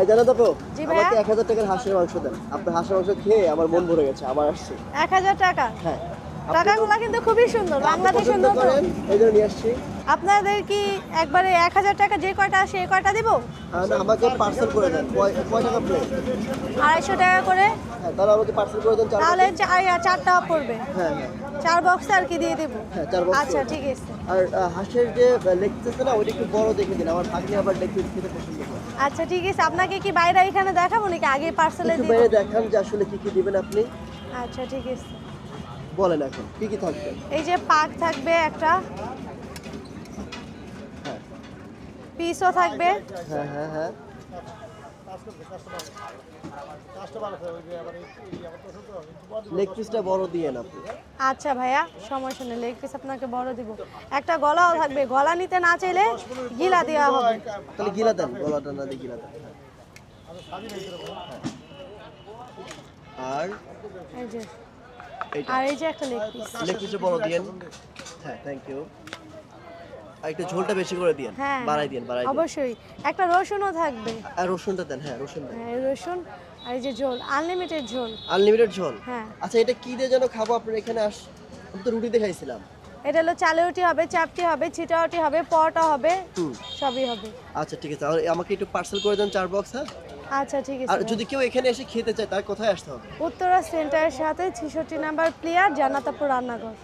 এই জানো তো জি ভাইয়া। আমাকে এক হাজার টাকার হাঁসের মাংস দেন। আপনার হাঁসের মাংস খেয়ে আমার মন ভরে গেছে আবার আসছি। এক হাজার টাকা? হ্যাঁ। টাকাগুলো কিন্তু খুবই সুন্দর বাংলাদেশ পছন্দ সুন্দর তো করেন এই জন্য নিয়ে আসছি। আপনাদের কি একবারে এক হাজার টাকা যে কয়টা আসে এই কয়টা দিব? না, আমাকে পার্সেল করে দেন কয় টাকা প্লেট আড়াইশো টাকা করে? হ্যাঁ তাহলে আমাকে পার্সেল করে দেন তাহলে চার চারটা পড়বে। হ্যাঁ হ্যাঁ। চার বক্স আর কি দিয়ে দেবো? হ্যাঁ বক্স আচ্ছা ঠিক আছে। আর হাঁসের যে লেগ না ওইটা একটু বড় দেখে দিন আমার ভাগ্নি আবার লেগ খেতে পছন্দ করে। আচ্ছা ঠিক আছে। আপনাকে কি বাইরে এখানে দেখাবো নাকি আগে পার্সেলে দিয়ে বাইরে দেখান যে আসলে কি কি দিবেন আপনি। আচ্ছা ঠিক আছে। বলেন এখন কি কি থাকবে? এই যে পাক থাকবে একটা পিসও থাকবে। হ্যাঁ হ্যাঁ হ্যাঁ। লেগ পিসটা বড় আপনি। আচ্ছা ভাইয়া সমস্যা নেই লেগ পিস আপনাকে বড় দিব। একটা গলাও থাকবে গলা নিতে না চাইলে গিলা দেওয়া হবে। তাহলে গিলা দেন গলাটা না দিয়ে গিলা দেন। হ্যাঁ। আর এই যে আর এই যে একটা লেগ পিস লেগ পিসটা বড় দিয়েন। হ্যাঁ থ্যাংক ইউ একটু ঝোলটা বেশি করে দিয়েন। হ্যাঁ বাড়াই বাড়াই অবশ্যই। একটা রসুনও থাকবে। আর রসুনটা দেন হ্যাঁ রসুন দেন হ্যাঁ, রসুন আর এই যে ঝোল আনলিমিটেড ঝোল। আনলিমিটেড ঝোল? হ্যাঁ। আচ্ছা এটা কি দিয়ে যেন খাব আপনার এখানে? আস আমি তো রুটি দেখাইছিলাম এটা হলো চালুটি হবে চাপটি হবে ছিটাওটি হবে পরোটা হবে হুম। সবই হবে। আচ্ছা ঠিক আছে। আর আমাকে একটু পার্সেল করে দেন চার বক্স হ্যাঁ? আচ্ছা ঠিক আছে আর যদি কেউ এখানে এসে খেতে চায় তার কোথায় আসতে হবে? উত্তরা সেন্টারের সাথে ছেষট্টি নাম্বার প্লেয়ার জান্নাতাপুর রান্নাঘর।